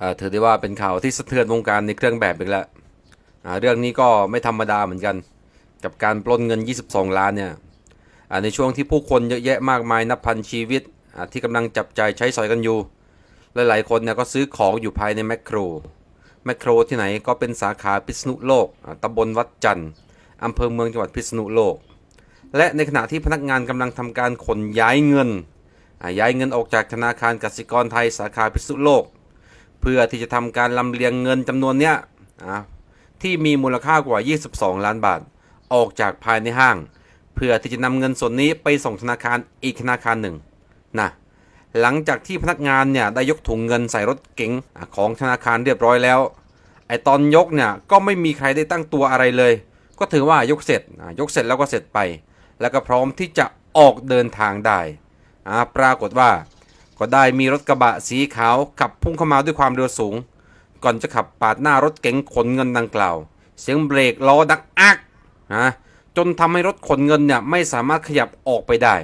อ่อถือได้ว่าเป็นข่าวที่สะเทือนวงการในเครื่องแบบอีกแล้วอ่าเรื่องนี้ก็ไม่ธรรมดาเหมือนกัน กับการปล้นเงิน 22 ล้านเนี่ยอ่าในช่วงที่ผู้คนเยอะแยะมากมายนับพันชีวิตอ่าที่กำลังจับใจใช้สอยกันอยู่ หลายๆคนเนี่ยก็ซื้อของอยู่ภายในแมคโคร แมคโครที่ไหนก็เป็นสาขาพิษณุโลกอ่าตำบลวัดจันทร์อำเภอเมืองจังหวัดพิษณุโลก และในขณะที่พนักงานกำลังทำการขนย้ายเงินอ่าย้ายเงินออกจากธนาคารกสิกรไทยสาขาพิษณุโลก เพื่อที่จะทำการลำเลียงเงินจำนวนเนี้ยที่มีมูลค่ากว่า 22 ล้านบาท ออกจากภายในห้าง เพื่อที่จะนำเงินส่วนนี้ไปส่งธนาคารอีกธนาคารหนึ่งนะหลังจากที่พนักงานเนี่ยได้ยกถุงเงินใส่รถเก๋งของธนาคารเรียบร้อยแล้วไอตอนยกเนี่ยก็ไม่มีใครได้ตั้งตัวอะไรเลย ก็ถือว่ายกเสร็จยกเสร็จแล้วก็เสร็จไป แล้วก็พร้อมที่จะออกเดินทางได้ปรากฏว่า ก็ได้มีรถกระบะสีขาวขับพุ่งเข้ามาด้วยความเร็วสูง ก่อนจะขับปาดหน้ารถเก๋งขนเงินดังกล่าว เสียงเบรกล้อดังอักนะจนทำให้รถขนเงินเนี่ยไม่สามารถขยับออกไปได้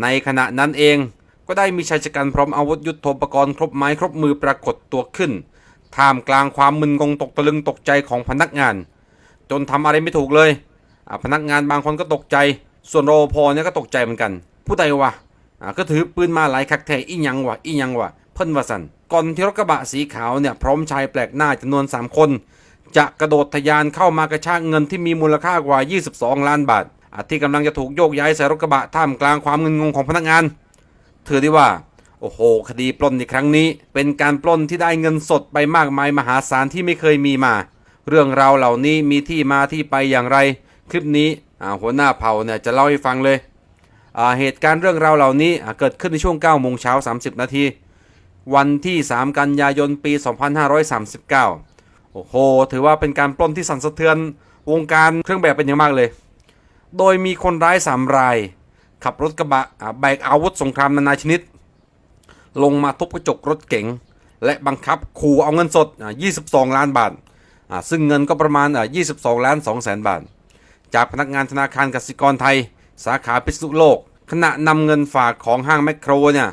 ในขณะนั้นเองก็ได้มีชายชะกันพร้อมอาวุธยุทโธปกรณ์ครบไม้ครบมือปรากฏตัวขึ้น ท่ามกลางความมึนงงตกตะลึงตกใจของพนักงาน จนทำอะไรไม่ถูกเลย พนักงานบางคนก็ตกใจ ส่วนรปภเนี่ยก็ตกใจเหมือนกัน ผู้ใดวะ อะก็ถือปืนมาหลายคักแท้อีหยังวะอีหยังวะเพิ่นว่าสันก่อนที่รถกระบะสีขาวเนี่ยพร้อมชายแปลกหน้าจำนวน 3 คน จะกระโดดทะยานเข้ามากระชากเงินที่มีมูลค่ากว่า 22 ล้านบาทอที่กำลังจะถูกโยกย้ายใส่รถกระบะท่ามกลางความเงินงงของพนักงาน ถือได้ว่า โอ้โห คดีปล้นในครั้งนี้ เป็นการปล้นที่ได้เงินสดไปมากมายมหาศาลที่ไม่เคยมีมา เรื่องราวเหล่านี้มีที่มาที่ไปอย่างไร คลิปนี้หัวหน้าเผ่าเนี่ยจะเล่าให้ฟังเลย เหตุการณ์เรื่องราวเหล่านี้เกิดขึ้นในช่วง9โมงเช้า 30 นาที วันที่ 3 กันยายนปี 2539 โอ้โห ถือว่าเป็นการปล้นที่สั่นสะเทือนวงการเครื่องแบบเป็นอย่างมากเลย โดยมีคนร้ายสามราย ขับรถกระบะอ่าแบกอาวุธสงครามนานาชนิด ลงมาทุบกระจกรถเก๋ง และบังคับขู่เอาเงินสดอ่า22 ล้านบาทอ่าซึ่งเงินก็ประมาณอ่า22 ล้าน2แสนบาท จากพนักงานธนาคารกสิกรไทย สาขาพิษณุโลก ขณะนำเงินฝากของห้างแมคโครเนี่ย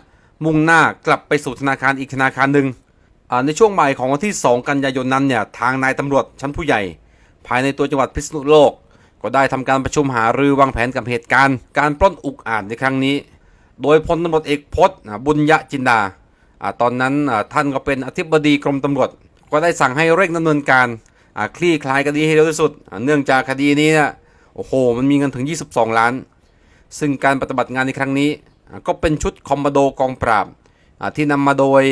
มุ่งหน้ากลับไปสู่ธนาคารอีกธนาคารหนึ่งในช่วงบ่ายของวันที่ 2 กันยายนนั้นเนี่ย ทางนายตำรวจชั้นผู้ใหญ่ ภายในตัวจังหวัดพิษณุโลก ก็ได้ทำการประชุมหารือวางแผนกับเหตุการณ์ การปล้นอุกอาจในครั้งนี้ โดยพลตำรวจเอกพจน์บุญยะจินดาอตอนนั้นท่านก็เป็นอธิบดีกรมตำรวจ ก็ได้สั่งให้เร่งดำเนินการคลี่คลายคดีให้เร็วที่สุด เนื่องจากคดีนี้เนี่ยโอ้โห มันมีเงินถึง 22 ล้าน ซึ่งการปฏิบัติงานในครั้งนี้ ก็เป็นชุดคอมมานโดกองปราบที่นำมาโดย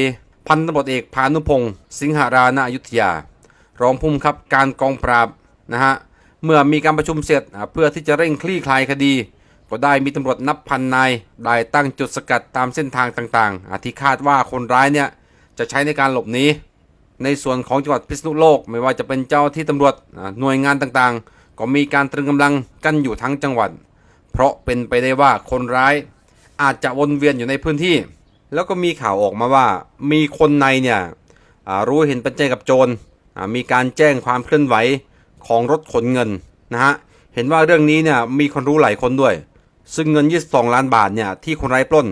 พันตำรวจเอกพานุพงศ์สิงหรานาอยุธยา รองผู้บังคับการกองปราบนะฮะเมื่อมีการประชุมเสร็จเพื่อที่จะเร่งคลี่คลายคดี ก็ได้มีตำรวจนับพันนายได้ตั้งจุดสกัดตามเส้นทางต่างๆที่คาดว่าคนร้ายเนี่ยจะใช้ในการหลบหนีในส่วนของจังหวัดพิษณุโลก ไม่ว่าจะเป็นเจ้าที่ตำรวจหน่วยงานต่างๆ ก็มีการตรึงกำลังกันอยู่ทั้งจังหวัด เพราะเป็นไปได้ว่าคนร้ายอาจจะวนเวียนอยู่ในพื้นที่ แล้วก็มีข่าวออกมาว่า มีคนในเนี่ยรู้เห็นเป็นใจกับโจรมีการแจ้งความเคลื่อนไหวของรถขนเงินนะฮะเห็นว่าเรื่องนี้เนี่ยมีคนรู้หลายคนด้วย ซึ่งเงิน 22 ล้านบาทเนี่ยที่คนร้ายปล้น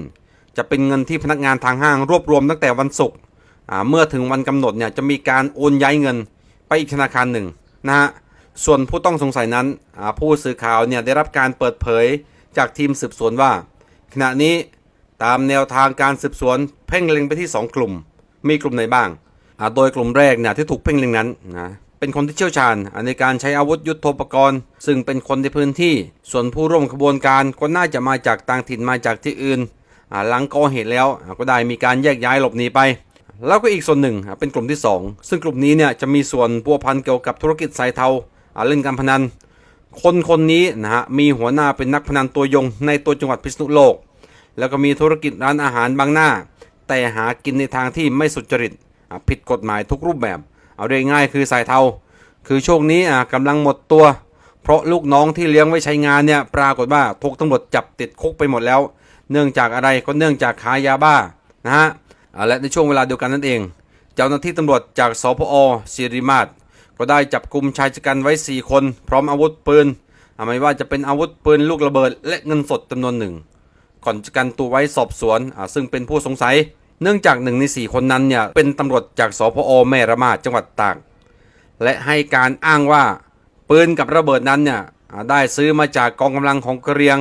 จะเป็นเงินที่พนักงานทางห้างรวบรวมตั้งแต่วันศุกร์เมื่อถึงวันกำหนดเนี่ยจะมีการโอนย้ายเงินไปอีกธนาคารหนึ่งนะฮะ ส่วนผู้ต้องสงสัยนั้นผู้สื่อข่าวเนี่ยได้รับการเปิดเผยจากทีมสืบสวนว่า ขณะนี้ตามแนวทางการสืบสวนเพ่งเล็งไปที่ 2 กลุ่ม มีกลุ่มไหนบ้าง โดยกลุ่มแรกเนี่ยที่ถูกเพ่งเล็งนั้นนะเป็นคนที่เชี่ยวชาญในการใช้อาวุธยุทโธปกรณ์ ซึ่งเป็นคนในพื้นที่ ส่วนผู้ร่วมขบวนการก็น่าจะมาจากต่างถิ่นมาจากที่อื่นหลังก่อเหตุแล้วก็ได้มีการแยกย้ายหลบหนีไป แล้วก็อีกส่วนหนึ่งเป็นกลุ่มที่ 2 ซึ่งกลุ่มนี้เนี่ยจะมีส่วนพัวพันเกี่ยวกับธุรกิจสายเทา เล่นการพนัน คนคนนี้นะฮะมีหัวหน้าเป็นนักพนันตัวยงในตัวจังหวัดพิษณุโลก แล้วก็มีธุรกิจร้านอาหารบางหน้า แต่หากินในทางที่ไม่สุจริตผิดกฎหมายทุกรูปแบบ เอาเรียง่ายคือสายเทา คือช่วงนี้กำลังหมดตัว เพราะลูกน้องที่เลี้ยงไว้ใช้งานเนี่ยปรากฏว่าถูกตำรวจจับติดคุกไปหมดแล้ว เนื่องจากอะไรก็เนื่องจากขายยาบ้านะฮะและในช่วงเวลาเดียวกันนั่นเอง เจ้าหน้าที่ตำรวจจากสพอศิริมาศ ก็ได้จับกลุ่มชายชะกันไว้ 4 คน พร้อมอาวุธปืนไม่ว่าจะเป็นอาวุธปืนลูกระเบิด และเงินสดจำนวนหนึ่ง ก่อนจะกันตัวไว้สอบสวนซึ่งเป็นผู้สงสัย เนื่องจากหนึ่งในสี่คนนั้นเนี่ยเป็นตำรวจจากสพอแม่ระมาจังหวัดตากและให้การอ้างว่าปืนกับระเบิดนั้นเนี่ยได้ซื้อมาจากกองกำลังของกเหรียง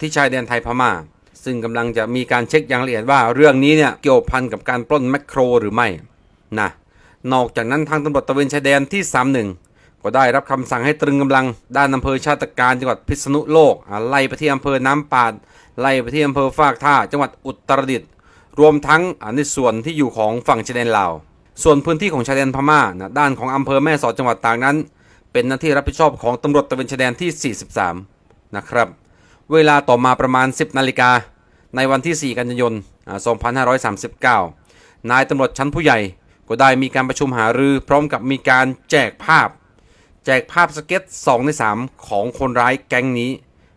ที่ชายแดนไทยพม่า ซึ่งกำลังจะมีการเช็คอย่างละเอียดว่าเรื่องนี้เนี่ยเกี่ยวพันกับการปล้นแมคโครหรือไม่นะ นอกจากนั้นทางตำรวจตะเวนชายแดนที่ 31 ก็ได้รับคำสั่งให้ตรึงกำลัง ด้านอำเภอชาติการจังหวัดพิษณุโลกไล่ไปที่อำเภอน้ำปาดไล่ไปที่อำเภอฟากท่า จังหวัดอุตรดิตถ์รวมทั้งในส่วนที่อยู่ของฝั่งชายแดนลาวส่วนพื้นที่ของชายแดนพม่านะด้านของอำเภอแม่สอดจังหวัดตากนั้น เป็นหน้าที่รับผิดชอบของตำรวจตะเวนชายแดนที่ 43 นะครับ เวลาต่อมาประมาณ 10 นาฬิกาในวันที่ 4 กันยายน 2539 นายตำรวจชั้นผู้ใหญ่ ก็ได้มีการประชุมหารือพร้อมกับมีการแจกภาพ แจกภาพสเก็ต 2 ใน 3 ของคนร้ายแก๊งนี้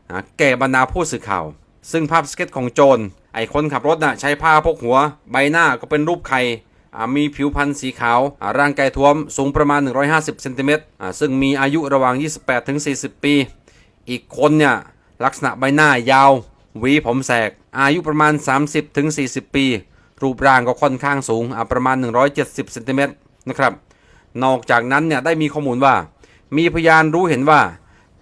อ่าแก่บรรดาผู้สื่อข่าว ซึ่งภาพสเก็ตของโจรไอ้คนขับรถน่ะใช้ผ้าพกหัว ใบหน้าก็เป็นรูปไข่มีผิวพรรณสีขาว ร่างกายท้วมสูงประมาณ 150เซนติเมตรซึ่งมีอายุระหว่าง 28ถึง40 ปี อีกคนเนี่ยลักษณะใบหน้ายาวหวีผมแสก อายุประมาณ 30ถึง40 ปี รูปร่างก็ค่อนข้างสูงประมาณ 170เซนติเมตรนะครับนอกจากนั้นเนี่ยได้มีข้อมูลว่า มีพยานรู้เห็นว่า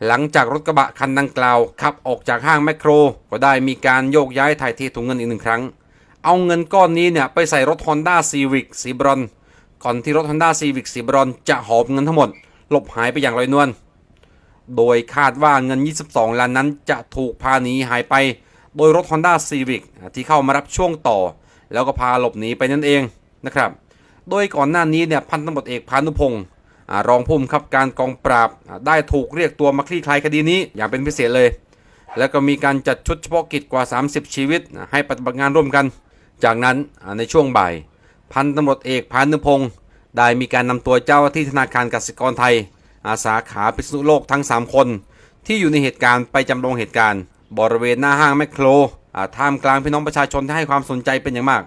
หลังจากรถกระบะคันดังกล่าวขับออกจากห้างแมคโคร ก็ได้มีการโยกย้ายถ่ายเทถุงเงินอีกหนึ่งครั้ง เอาเงินก้อนนี้เนี่ยไปใส่รถ Honda Civic สีบรอนก่อนที่รถ Honda Civic สีบรอนจะหอบเงินทั้งหมดหลบหายไปอย่างลอยนวลโดยคาดว่าเงิน 22 ล้านนั้นจะถูกพาหนีหายไป โดยรถ Honda Civic ที่เข้ามารับช่วงต่อ แล้วก็พาหลบหนีไปนั่นเองนะครับ โดยก่อนหน้านี้เนี่ยพันตำรวจเอกพานุพงศ์รองผู้บังคับการกองปราบได้ถูกเรียกตัวมาคลี่คลายคดีนี้อย่างเป็นพิเศษเลย แล้วก็มีการจัดชุดเฉพาะกิจกว่า 30 ชีวิต ให้ปฏิบัติงานร่วมกัน จากนั้นในช่วงบ่าย พันตำรวจเอกพานุพงศ์ได้มีการนำตัวเจ้าที่ธนาคารกสิกรไทย อาสาขาพิษณุโลกทั้ง 3 คน ที่อยู่ในเหตุการณ์ไปจำลองเหตุการณ์ บริเวณหน้าห้างแมคโคร ท่ามกลางพี่น้องประชาชนที่ให้ความสนใจเป็นอย่างมาก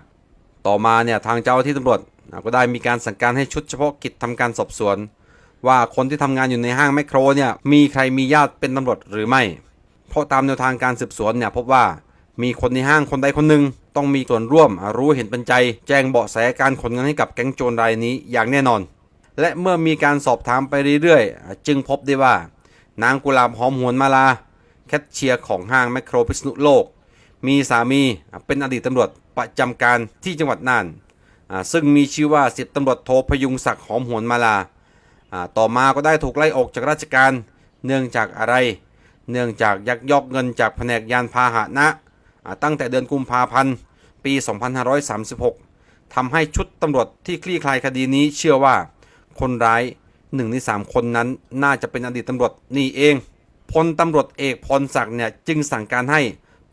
ต่อมาเนี่ยทางเจ้าที่ตำรวจก็ได้มีการสั่งการให้ชุดเฉพาะกิจทำการสอบสวน ว่าคนที่ทำงานอยู่ในห้างแมคโครเนี่ยมีใครมีญาติเป็นตำรวจหรือไม่ เพราะตามแนวทางการสืบสวนเนี่ยพบว่ามีคนในห้างคนใดคนหนึ่งต้องมีส่วนร่วมรู้เห็นเป็นใจ แจ้งเบาะแสการขนเงินให้กับแก๊งโจรรายนี้อย่างแน่นอน และเมื่อมีการสอบถามไปเรื่อยๆ จึงพบได้ว่า นางกุลาบหอมหวนมาลา แคทเชียร์ของห้างแมคโครพิษณุโลก มีสามีเป็นอดีตตำรวจประจำการที่จังหวัดน่านซึ่งมีชื่อว่าสิบตำรวจโทพยุงศักดิ์หอมหวนมาลา ต่อมาก็ได้ถูกไล่ออกจากราชการ เนื่องจากอะไร เนื่องจากยักยอกเงินจากแผนกยานพาหนะอ่าตั้งแต่เดือนกุมภาพันธ์ปี 2536ทำให้ชุดตำรวจที่คลี่คลายคดีนี้เชื่อว่าคนร้ายหนึ่งในสามคนนั้นน่าจะเป็นอดีตตำรวจนี่เอง พลตำรวจเอกพรศักดิ์เนี่ยจึงสั่งการให้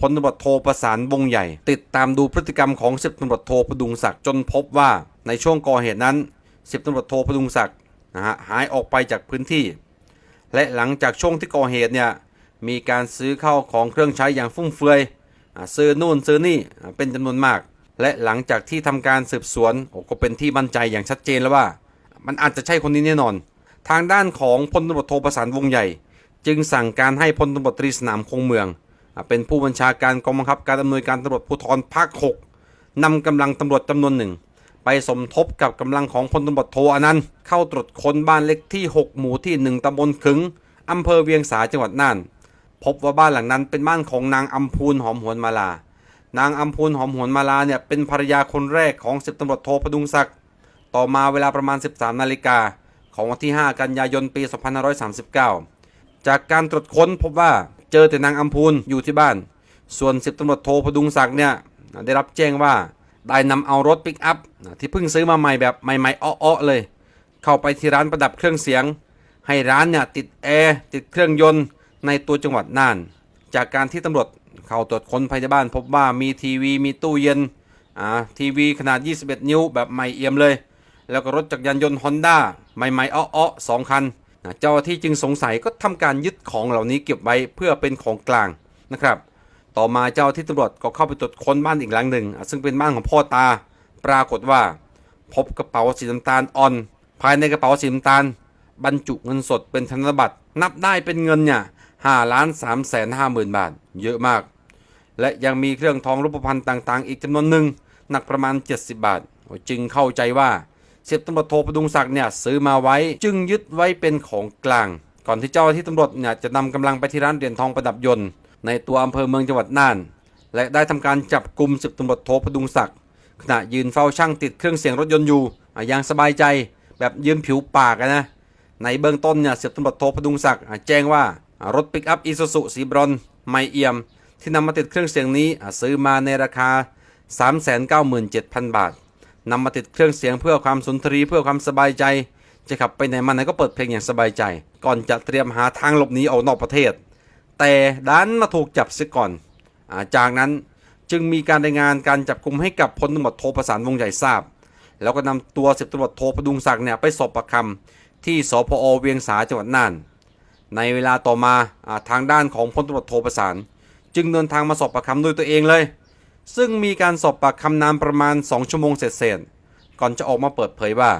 พลตำรวจโทประสานวงใหญ่ ติดตามดูพฤติกรรมของสิบตำรวจโทประดุงศักดิ์จนพบว่าในช่วงก่อเหตุนั้นสิบตำรวจโทประดุงศักดิ์นะฮะหายออกไปจากพื้นที่ และหลังจากช่วงที่ก่อเหตุเนี่ยมีการซื้อเข้าของเครื่องใช้อย่างฟุ่มเฟือยซื้อนู่นซื้อนี่เป็นจำนวนมาก และหลังจากที่ทำการสืบสวนโอ้ก็เป็นที่มั่นใจอย่างชัดเจนแล้วว่า มันอาจจะใช่คนนี้แน่นอน ทางด้านของพลตำรวจโทประสานวงใหญ่ จึงสั่งการให้พลตำรวจตรีสนามคงเมือง เป็นผู้บัญชาการกองบังคับการอำนวยการตำรวจภูธรภาค 6นำกำลังตำรวจจำนวนหนึ่ง ไปสมทบกับกำลังของพลตำรวจโทอนันต์เข้าตรวจค้นบ้านเล็กที่ 6 หมู่ที่ 1ตำบลขึงอำเภอเวียงสาจังหวัดน่าน พบว่าบ้านหลังนั้นเป็นบ้านของนางอัมพูนหอมหวนมาลา นางอัมพูนหอมหวนมาลาเนี่ยเป็นภรรยาคนแรกของสิบตำรวจโทพดุงศักดิ์ต่อมาเวลาประมาณ 13นาฬิกาของวันที่ 5 กันยายนปี 2539 จากการตรวจค้นพบว่า เจอแต่นางอัมพูนอยู่ที่บ้าน ส่วนสิบตำรวจโทพดุงศักดิ์เนี่ยได้รับแจ้งว่าได้นำเอารถปิกอัพที่เพิ่งซื้อมาใหม่แบบใหม่ๆอ้อๆเลย เข้าไปที่ร้านประดับเครื่องเสียง ให้ร้านเนี่ยติดแอร์ติดเครื่องยนต์ในตัวจังหวัดน่าน จากการที่ตำรวจเข้าตรวจค้นภายในบ้าน พบว่ามีทีวีมีตู้เย็นอ่าทีวีขนาด 21 นิ้วแบบใหม่เอี่ยมเลย แล้วก็รถจักรยานยนต์ฮอนด้าใหม่ๆอ้อๆสองคัน นะเจ้าที่จึงสงสัยก็ทำการยึดของเหล่านี้เก็บไว้เพื่อเป็นของกลางนะครับ ต่อมาเจ้าที่ตำรวจก็เข้าไปตรวจค้นบ้านอีกหลังหนึ่ง ซึ่งเป็นบ้านของพ่อตา ปรากฏว่า พบกระเป๋าสีน้ำตาลอ่อน ภายในกระเป๋าสีน้ำตาล บรรจุเงินสดเป็นธนบัตรนับได้เป็นเงินเนี่ยห้าล้านสามแสนห้าหมื่นบาท เยอะมาก และยังมีเครื่องทองรูปพรรณต่างๆ อีกจำนวนหนึ่งหนักประมาณ 70 บาท จึงเข้าใจว่า สิบตำรวจโทประดุงศักดิ์เนี่ยซื้อมาไว้จึงยึดไว้เป็นของกลาง ก่อนที่เจ้าหน้าที่ตำรวจเนี่ยจะนำกำลังไปที่ร้านเหรียญทองประดับยนต์ ในตัวอำเภอเมืองจังหวัดน่าน และได้ทำการจับกลุ่มสิบตำรวจโทประดุงศักดิ์ขณะยืนเฝ้าช่างติดเครื่องเสียงรถยนต์อยู่อย่างสบายใจแบบยืมผิวปากนะในเบื้องต้นเนี่ยสิบตำรวจโทประดุงศักดิ์แจ้งว่ารถปิกอัพอีซูซุสีบรอนไม่เอี่ยม ที่นำมาติดเครื่องเสียงนี้ซื้อมาในราคา 397,000 บาท นำมาติดเครื่องเสียงเพื่อความสุนทรีเพื่อความสบายใจ จะขับไปไหนมาไหนก็เปิดเพลงอย่างสบายใจ ก่อนจะเตรียมหาทางหลบหนีออกนอกประเทศ แต่ดันมาถูกจับเสียก่อนอาจากนั้นจึงมีการรายงานการจับกลุมให้กับพลตำรวจโทประสานวงใหญ่ทราบ แล้วก็นำตัวสิบตำรวจโทประดุงศักดิ์เนี่ยไปสอบปากคำที่สพอเวียงสาจังหวัดน่าน ในเวลาต่อมาอาทางด้านของพลตำรวจโทประสาน จึงเดินทางมาสอบปากคำด้วยตัวเองเลย ซึ่งมีการสอบปากคำนานประมาณ 2 ชั่วโมงเสร็จๆก่อนจะออกมาเปิดเผยว่า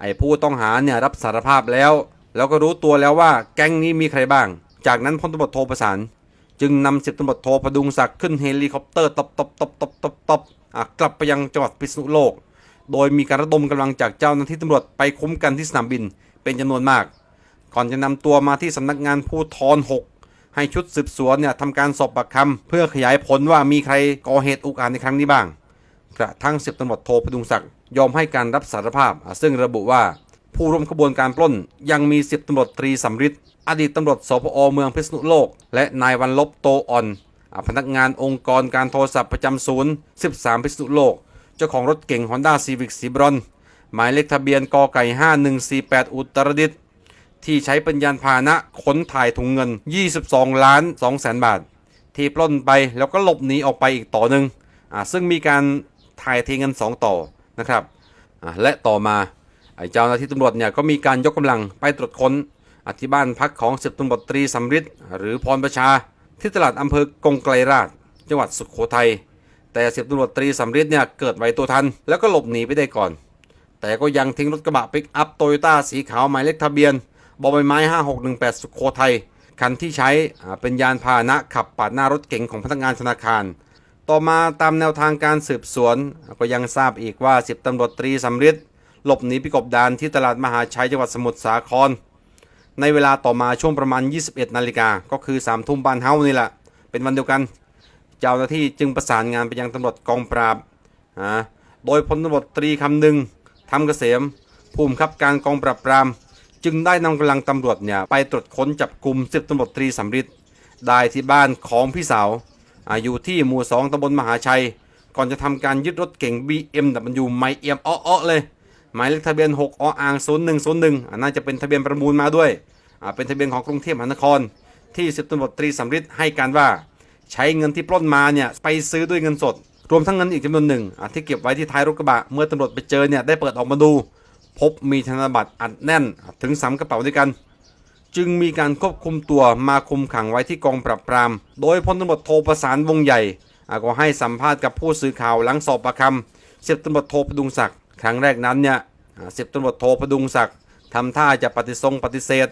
ไอ้ผู้ต้องหาเนี่ยรับสารภาพแล้ว แล้วก็รู้ตัวแล้วว่าแก๊งนี้มีใครบ้าง จากนั้นพลตำรวจโทประสานจึงนำสิบตำรวจโทระดุงศักดิ์ขึ้นเฮลิคอปเตอร์ตบตบตบตบตบตบกลับไปยังจังหวัดพิษณุโลก โดยมีการระดมกำลังจากเจ้าหน้าที่ตำรวจไปคุ้มกันที่สนามบินเป็นจำนวนมาก ก่อนจะนำตัวมาที่สำนักงานผู้ทอนหก ให้ชุดสืบสวนเนี่ยทำการสอบปากคำเพื่อขยายผลว่ามีใครก่อเหตุอุกอาจในครั้งนี้บ้าง กระทั่งสิบตำรวจโทประดุงศักดิ์ยอมให้การรับสารภาพ ซึ่งระบุว่าผู้ร่วมขบวนการปล้น ยังมีสิบตำรวจตรีสำริดอดีตตำรวจสพอเมืองพิษณุโลก และนายวันลบโตอ่อนพนักงานองค์กรการโทรศัพท์ประจำศูนย์ 13 พิษณุโลก เจ้าของรถเก่ง Honda Civic สีบรอน หมายเลขทะเบียนกไก่ 5148 อุตรดิตถ์ ที่ใช้เป็นยานพาหนะขนถ่ายถุงเงิน 22 ล้าน2แสนบาท ที่ปล้นไปแล้วก็หลบหนีออกไปอีกต่อหนึ่งอ่าซึ่งมีการถ่ายเทเงิน 2 ต่อนะครับอ่าและต่อมาไอ้เจ้าหน้าที่ตำรวจเนี่ยก็มีการยกกำลังไปตรวจค้นอธิบ้านพักของสิบตำรวจตรีสำริดหรือพรประชา ที่ตลาดอำเภอกงไกลราช จังหวัดสุขโขทัยแต่สิบตำรวจตรีสำริดเนี่ยเกิดไวตัวทัน แล้วก็หลบหนีไปได้ก่อน แต่ก็ยังทิ้งรถกระบะปิกอัพโตโยต้าสีขาวหมายเลขทะเบียน บอใบไม้ 5618 สุขโขทัยคันที่ใช้เป็นยานพาหนะขับปาดหน้ารถเก๋งของพนักงานธนาคาร ต่อมาตามแนวทางการสืบสวน ก็ยังทราบอีกว่าสิบตำรวจตรีสำริดหลบหนีไปกบดานที่ตลาดมหาชัยจังหวัดสมุทรสาคร ในเวลาต่อมาช่วงประมาณ 21 นาฬิกา ก็คือ3ทุ่มบ้านเฮ้านี่แหละ เป็นวันเดียวกัน เจ้าหน้าที่จึงประสานงานไปยังตำรวจกองปราบ โดยพลตำรวจตรีคำหนึ่งทำเกษมผู้บังคับการกองปราบปราม จึงได้นำกำลังตำรวจเนี่ยไปตรวจค้นจับกลุ่มสิบตำรวจตรีสำริดได้ที่บ้านของพี่สาวอยู่ที่หมู่สองตำบลมหาชัย ก่อนจะทำการยึดรถเก๋ง BMW ไมเอียมอ้อๆเลย หมายเลขทะเบียน 6ออ่าง0101น่าจะเป็นทะเบียนประมูลมาด้วย เป็นทะเบียนของกรุงเทพมหานคร ที่สิบตำรวจตรีสำริดให้การว่า ใช้เงินที่ปล้นมาเนี่ยไปซื้อด้วยเงินสด รวมทั้งเงินอีกจำนวนหนึ่งที่เก็บไว้ที่ท้ายรถกระบะเมื่อตำรวจไปเจอเนี่ยได้เปิดออกมาดู พบมีธนบัตรอัดแน่นถึงสามกระเป๋าด้วยกัน จึงมีการควบคุมตัวมาคุมขังไว้ที่กองปราบปราม โดยพลตำรวจโทประสานวงใหญ่ก็ให้สัมภาษณ์กับผู้สื่อข่าวหลังสอบปากคำเสิบตำรวจโทประดุงศักดิ์ครั้งแรกนั้นเนี่ยสิบตำรวจโทประดุงศักดิ์ทำท่าจะปฏิเสธปฏิเสธ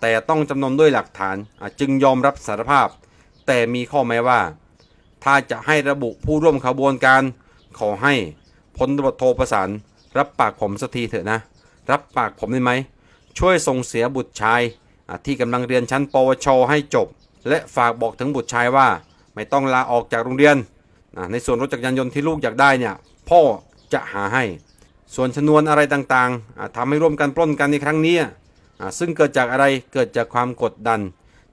แต่ต้องจำนนด้วยหลักฐานจึงยอมรับสารภาพ แต่มีข้อแม้ว่า ถ้าจะให้ระบุผู้ร่วมขบวนการ ขอให้พลตำรวจโทประสาน รับปากผมสักทีเถอะนะ รับปากผมได้ไหม ช่วยส่งเสียบุตรชายที่กำลังเรียนชั้นปวช ให้จบ และฝากบอกถึงบุตรชายว่า ไม่ต้องลาออกจากโรงเรียน ในส่วนรถจักรยานยนต์ที่ลูกอยากได้เนี่ย พ่อจะหาให้ ส่วนชนวนอะไรต่างๆทำให้ร่วมกันปล้นกันในครั้งนี้ซึ่งเกิดจากอะไร เกิดจากความกดดัน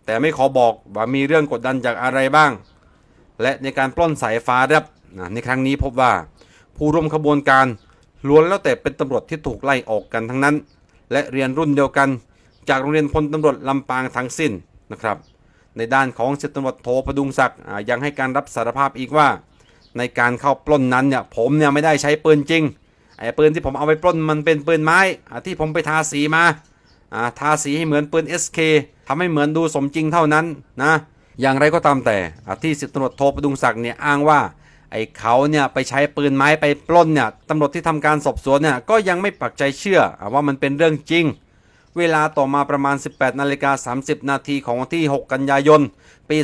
แต่ไม่ขอบอกว่ามีเรื่องกดดันจากอะไรบ้าง และในการปล้นสายฟ้าครับในครั้งนี้พบว่า ผู้ร่วมขบวนการ ล้วนแล้วแต่เป็นตำรวจที่ถูกไล่ออกกันทั้งนั้น และเรียนรุ่นเดียวกัน จากโรงเรียนพลตำรวจลำปางทั้งสิ้นนะครับ ในด้านของสิบตำรวจโทประดุงศักดิ์ยังให้การรับสารภาพอีกว่า ในการเข้าปล้นนั้นเนี่ยผมเนี่ยไม่ได้ใช้ปืนจริงไอ้ปืนที่ผมเอาไปปล้นมันเป็นปืนไม้ที่ผมไปทาสีมาทาสีให้เหมือนปืน SK ทำให้เหมือนดูสมจริงเท่านั้นนะอย่างไรก็ตามแต่ที่สิบตำรวจโทประดุงศักดิ์เนี่ยอ้างว่า ไอ้เขาเนี่ยไปใช้ปืนไม้ไปปล้นเนี่ยตำรวจที่ทำการสอบสวนเนี่ยก็ยังไม่ปักใจเชื่อว่ามันเป็นเรื่องจริง เวลาต่อมาประมาณ 18นาฬิกา30 นาทีของวันที่ 6 กันยายน ปี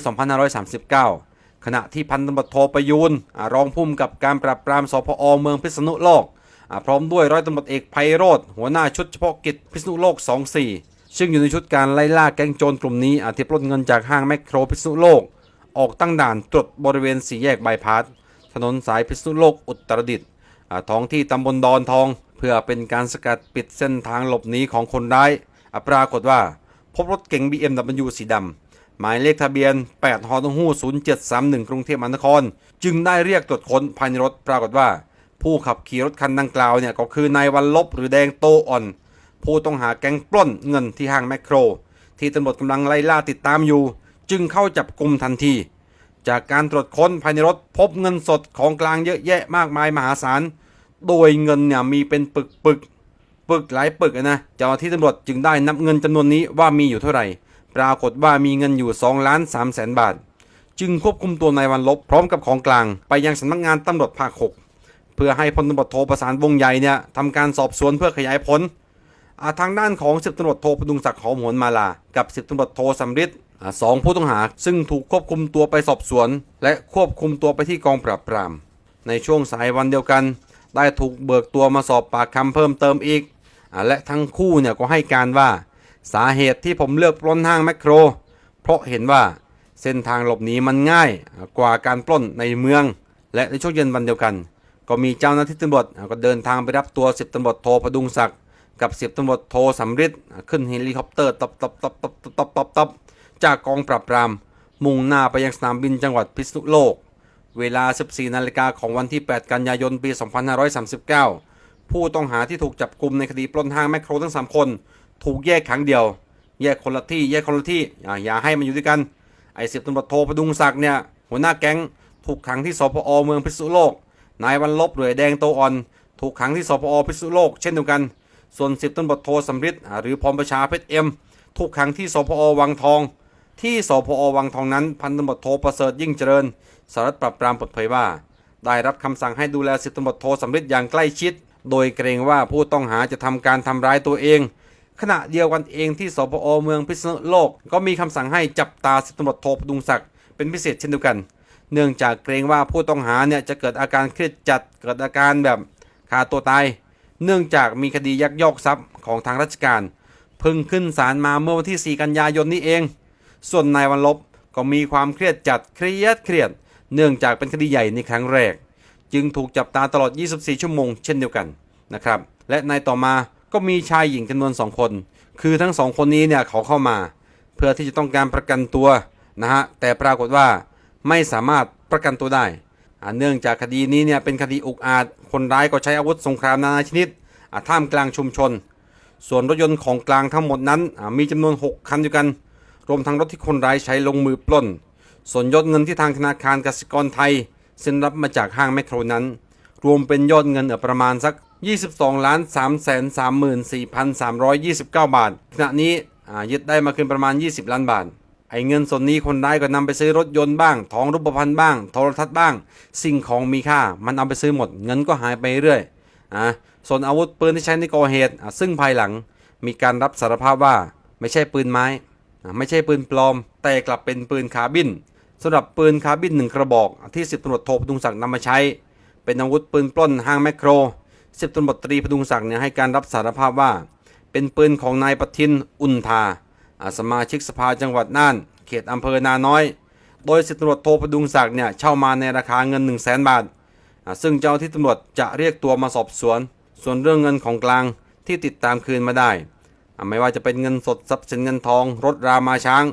2539 ขณะที่พันตำรวจโทประยูนรองผู้กำกับการปราบปรามสพอเมืองพิษณุโลก พร้อมด้วยร้อยตำรวจเอกไพโรธหัวหน้าชุดเฉพาะกิจพิษณุโลก 24 ซึ่งอยู่ในชุดการไล่ล่าแก๊งโจรกลุ่มนี้อาที่ปล้นเงินจากห้างแมคโครพิษณุโลก ออกตั้งด่านตรวจบริเวณสี่แยกบายพาส ถนนสายพิษณุโลกอุตรดิตถ์ท้องที่ตำบลดอนทอง เพื่อเป็นการสกัดปิดเส้นทางหลบหนีของคนร้ายปรากฏว่า พบรถเก๋ง BMW สีดำหมายเลขทะเบียน 8 ฮอตฮู้0731 กรุงเทพมหานคร จึงได้เรียกตรวจค้นภายในรถปรากฏว่า ผู้ขับขี่รถคันดังกล่าวเนี่ยก็คือนายวันลบหรือแดงโตอ่อน ผู้ต้องหาแก๊งปล้นเงินที่ห้างแมคโคร ที่ตำรวจกำลังไล่ล่าติดตามอยู่ จึงเข้าจับกลุ่มทันที จากการตรวจค้นภายในรถพบเงินสดของกลางเยอะแยะมากมายมหาศาล โดยเงินเนี่ยมีเป็นปึกปึกๆปึกหลายปึกนะเจ้าหน้าที่ตำรวจจึงได้นับเงินจำนวนนี้ว่ามีอยู่เท่าไหร่ ปรากฏว่ามีเงินอยู่2ล้าน3แสนบาท จึงควบคุมตัวนายวันลบพร้อมกับของกลาง ไปยังสำนักงานตำรวจภาค6เพื่อให้พลตำรวจโทประสานวงใหญ่เนี่ยทำการสอบสวนเพื่อขยายผลอ่าทางด้านของสิบตำรวจโทประดุงศักดิ์หอมหวนมาลา กับสิบตำรวจโทสำริดอ่า สองผู้ต้องหา ซึ่งถูกควบคุมตัวไปสอบสวน และควบคุมตัวไปที่กองปราบปราม ในช่วงสายวันเดียวกัน ได้ถูกเบิกตัวมาสอบปากคำเพิ่มเติมอีกอและทั้งคู่เนี่ยก็ให้การว่า สาเหตุที่ผมเลือกปล้นห้างแมคโคร เพราะเห็นว่าเส้นทางหลบหนีมันง่ายกว่าการปล้นในเมือง และในช่วงเย็นวันเดียวกัน ก็มีเจ้าหน้าที่ตำรวจก็เดินทางไปรับตัวสิบตำรวจโทประดุงศักดิ์กับสิบตำรวจโทสำริดขึ้นเฮลิคอปเตอร์ตบตบตบตบตบตบตบ จากกองปราบปราม มุ่งหน้าไปยังสนามบินจังหวัดพิษณุโลก เวลา 14 นาฬิกาของวันที่ 8 กันยายน ปี 2539 ผู้ต้องหาที่ถูกจับกลุ่มในคดีปล้นห้างแมคโครทั้ง 3 คน ถูกแยกขังเดียว แยกคนละที่ แยกคนละที่อย่าอย่าให้มันอยู่ด้วยกัน ไอ้สิบตำรวจโทประดุงศักดิ์เนี่ย หัวหน้าแก๊ง ถูกขังที่สพอเมืองพิษณุโลก นายวันลบหรือแดงโตอ่อน ถูกขังที่สพอพิษณุโลก เช่นเดียวกัน ส่วนสิบตำรวจโทสำริดหรือพรประชาเพชรเอ็มถูกขังที่สพอวังทอง ที่สพอวังทองนั้นพันตำรวจโทประเสริฐยิ่งเจริญสารวัตรปราบปรามเปิดเผยว่า ได้รับคำสั่งให้ดูแลสิบตำรวจโทสำริดอย่างใกล้ชิด โดยเกรงว่าผู้ต้องหาจะทำการทำร้ายตัวเอง ขณะเดียวกันเองที่สพอเมืองพิษณุโลก ก็มีคำสั่งให้จับตาสิบตำรวจโทพดุงศักดิ์เป็นพิเศษเช่นเดียวกัน เนื่องจากเกรงว่าผู้ต้องหาเนี่ยจะเกิดอาการเครียดจัดเกิดอาการแบบฆ่าตัวตายเนื่องจากมีคดียักยอกทรัพย์ของทางราชการ เพิ่งขึ้นศาลมาเมื่อวันที่ 4 กันยายนนี้เอง ส่วนนายวันลบก็มีความเครียดจัดเครียดเครียด เนื่องจากเป็นคดีใหญ่ในครั้งแรก จึงถูกจับตาตลอด 24 ชั่วโมงเช่นเดียวกันนะครับ และในต่อมาก็มีชายหญิงจำนวน 2 คน คือทั้งสองคนนี้เนี่ยเขาเข้ามา เพื่อที่จะต้องการประกันตัวนะฮะ แต่ปรากฏว่าไม่สามารถประกันตัวได้อาเนื่องจากคดีนี้เนี่ยเป็นคดีอุกอาจ คนร้ายก็ใช้อาวุธสงครามนานาชนิดท่ามกลางชุมชน ส่วนรถยนต์ของกลางทั้งหมดนั้นมีจำนวน 6 คันด้วยกัน รวมทั้งรถที่คนร้ายใช้ลงมือปล้น ส่วนยอดเงินที่ทางธนาคารกสิกรไทย เซ็นรับมาจากห้างแมคโครนั้น รวมเป็นยอดเงินเอประมาณสัก 22ล้าน3 3 4 3 2 9 บาท ขณะนี้อ่ายึดได้มาคืนประมาณ 20 ล้านบาท ไอ้เงินส่วนนี้คนร้ายก็นำไปซื้อรถยนต์บ้าง ทองรูปพรรณบ้าง โทรทัศน์บ้าง สิ่งของมีค่า มันเอาไปซื้อหมด เงินก็หายไปเรื่อยอ่าส่วนอาวุธปืนที่ใช้ในก่อเหตุ ซึ่งภายหลังมีการรับสารภาพว่าไม่ใช่ปืนไม้ ไม่ใช่ปืนปลอม แต่กลับเป็นปืนคาร์บินสำหรับปืนคาร์บินหนึ่งกระบอกที่สิบตำรวจโทพดุงศักดิ์นำมาใช้ เป็นอาวุธปืนปล้นห้างแมคโครสิบตำรวจตรีพดุงศักดิ์เนี่ยให้การรับสารภาพว่า เป็นปืนของนายปทินอุนทาสมาชิกสภาจังหวัดน่าน เขตอำเภอนาน้อย โดยสิบตำรวจโทพดุงศักดิ์เนี่ยเช่ามาในราคาเงิน 1 0 0 0 0แสนบาท ซึ่งเจ้าที่ตำรวจจะเรียกตัวมาสอบสวน ส่วนเรื่องเงินของกลางที่ติดตามคืนมาได้ ไม่ว่าจะเป็นเงินสดทรัพย์สินเงินทอง รถรามาช้าง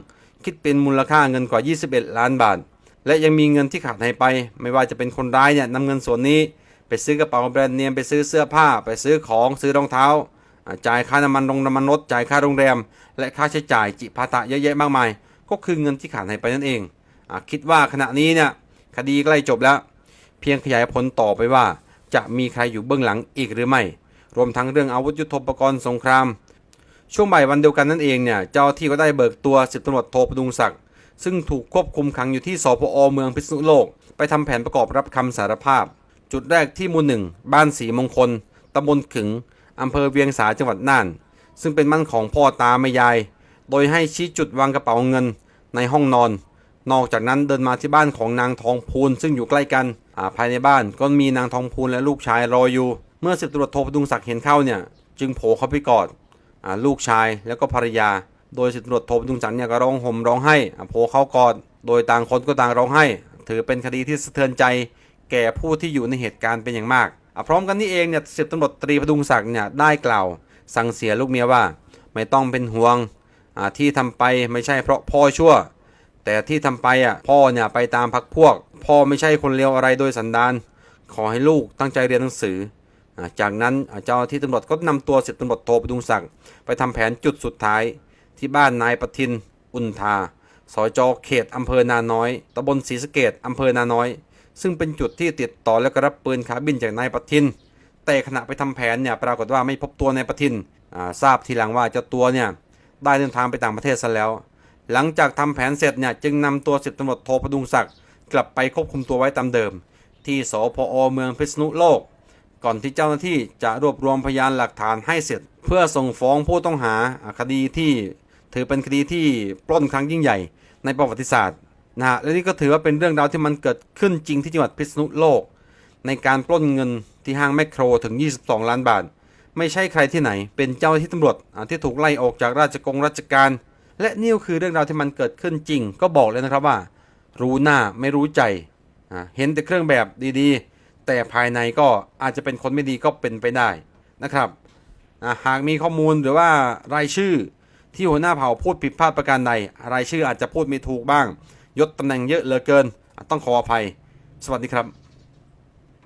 คิดเป็นมูลค่าเงินกว่า 21 ล้านบาท และยังมีเงินที่ขาดหายไป ไม่ว่าจะเป็นคนร้ายเนี่ยนำเงินส่วนนี้ ไปซื้อกระเป๋าแบรนด์เนมไปซื้อเสื้อผ้า ไปซื้อของซื้อรองเท้า จ่ายค่าน้ำมันโรงน้ำมันรถจ่ายค่าโรงแรม และค่าใช้จ่ายจิปาถะเยอะแยะมากมาย ก็คือเงินที่ขาดหายไปนั่นเองอคิดว่าขณะนี้เนี่ยคดีใกล้จบแล้ว เพียงขยายผลต่อไปว่า จะมีใครอยู่เบื้องหลังอีกหรือไม่ รวมทั้งเรื่องอาวุธยุทโธปกรณ์สงคราม ช่วงบ่ายวันเดียวกันนั่นเองเนี่ยเจ้าที่ก็ได้เบิกตัวสิบตำรวจโทพดุงศักดิ์ซึ่งถูกควบคุมขังอยู่ที่สพอเมืองพิษณุโลก ไปทำแผนประกอบรับคำสารภาพ จุดแรกที่หมู่หนึ่งบ้านสีมงคลตำบลขึงอำเภอเวียงสาจังหวัดน่าน ซึ่งเป็นมั่นของพ่อตาแม่ยาย โดยให้ชี้จุดวางกระเป๋าเงินในห้องนอน นอกจากนั้นเดินมาที่บ้านของนางทองพูนซึ่งอยู่ใกล้กันาภายในบ้านก็มีนางทองพูนและลูกชายรออยู่ เมื่อสิบตำรวจโทพดุงศักดิ์เห็นเข้าเนี่ย จึงโผล่เข้าไปกอด ลูกชายแล้วก็ภรรยา โดยสิบตำรวจโทพดุงศักดิ์เนี่ยก็ร้องห่มร้องไห้โผล่เข้ากอดโดยต่างคนก็ต่างร้องไห้ ถือเป็นคดีที่สะเทือนใจ แก่ผู้ที่อยู่ในเหตุการณ์เป็นอย่างมากพร้อมกันนี้เองเนี่ยสิบตำรวจตรีพดุงศักดิ์เนี่ยได้กล่าว สั่งเสียลูกเมียว่าไม่ต้องเป็นห่วงที่ทำไปไม่ใช่เพราะพ่อชั่ว แต่ที่ทำไปอะพ่อเนี่ยไปตามพักพวก พ่อไม่ใช่คนเลวอะไรโดยสันดานขอให้ลูกตั้งใจเรียนหนังสือ จากนั้นเจ้าที่ตำรวจก็นำตัวสิบตำรวจโทพดุงศักดิ์ไปทำแผนจุดสุดท้ายที่บ้านนายประทิน อุนทาสจอเขตอำเภอนาน้อยตำบลศรีสะเกดอำเภอนาน้อย ซึ่งเป็นจุดที่ติดต่อและก็รับปืนคาบินจากนายประทิน แต่ขณะไปทำแผนเนี่ยปรากฏว่าไม่พบตัวนายประทินทราบทีหลังว่าเจ้าตัวเนี่ยได้เดินทางไปต่างประเทศซะแล้ว หลังจากทำแผนเสร็จเนี่ยจึงนำตัวสิบตำรวจโทพดุงศักดิ์กลับไปควบคุมตัวไว้ตามเดิม ที่สพอเมืองพิษณุโลก ก่อนที่เจ้าหน้าที่จะรวบรวมพยานหลักฐานให้เสร็จ เพื่อส่งฟ้องผู้ต้องหาคดีที่ถือเป็นคดีที่ปล้นครั้งยิ่งใหญ่ในประวัติศาสตร์นะฮะและนี่ก็ถือว่าเป็นเรื่องราวที่มันเกิดขึ้นจริงที่จังหวัดพิษณุโลก ในการปล้นเงินที่ห้างแมคโครถึง 22 ล้านบาท ไม่ใช่ใครที่ไหน เป็นเจ้าหน้าที่ตำรวจที่ถูกไล่ออกจากราชกงราชการ และนี่ก็คือเรื่องราวที่มันเกิดขึ้นจริง ก็บอกเลยนะครับว่า รู้หน้าไม่รู้ใจเห็นแต่เครื่องแบบดีๆ แต่ภายในก็อาจจะเป็นคนไม่ดีก็เป็นไปได้นะครับหากมีข้อมูลหรือว่ารายชื่อที่หัวหน้าเผ่าพูดผิดพลาดประการใดรายชื่ออาจจะพูดไม่ถูกบ้าง ยศตำแหน่งเยอะเหลือเกิน ต้องขออภัย สวัสดีครับ